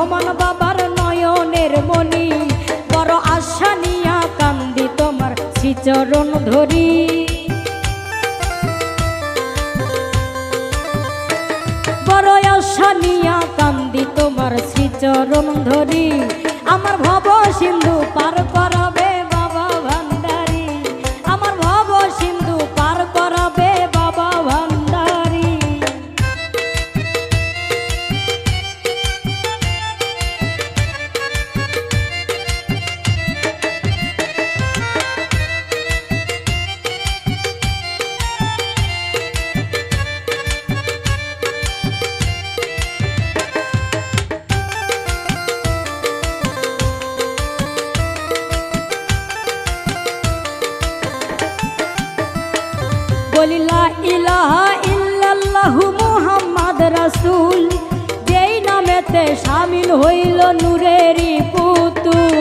রহমান বাবার নয়নের মনি বড় আশা নিয়া কান্দি তোমার শ্রীচরণ ধরি। বড় আশা নিয়া কান্দি তোমার শ্রীচরণ ধরি বলিলা ইলাহা ইল্লাল্লাহু মুহাম্মদ রাসূল। যেই নামেতে শামিল হইল নূরেরই পুতুল।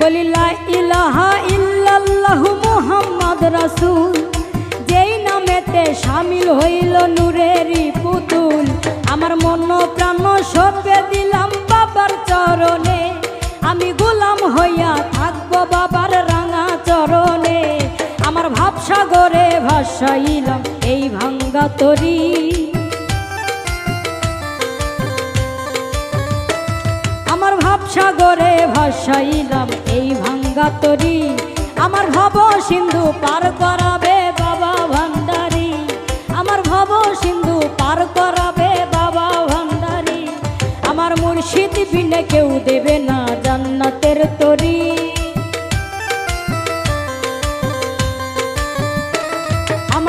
বলিলা ইলাহা ইল্লাল্লাহু মুহাম্মদ রাসূল। শামিল হইল নূরেরই পুতুল। আমার মন প্রাণ সপে ভাবসাগরে ভাসাইলাম, এই ভাঙ্গা তরী। আমার ভাবসাগরে ভাসাইলাম, এই ভাঙ্গা তরি। আমার ভব সিন্ধু পার করাবে বাবা ভান্ডারি। আমার ভব সিন্ধু পার করাবে বাবা ভান্ডারি। আমার মুর্শিদ বিনে কেউ দেবে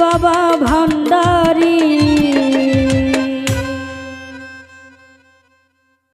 বাবা ভান্ডারী।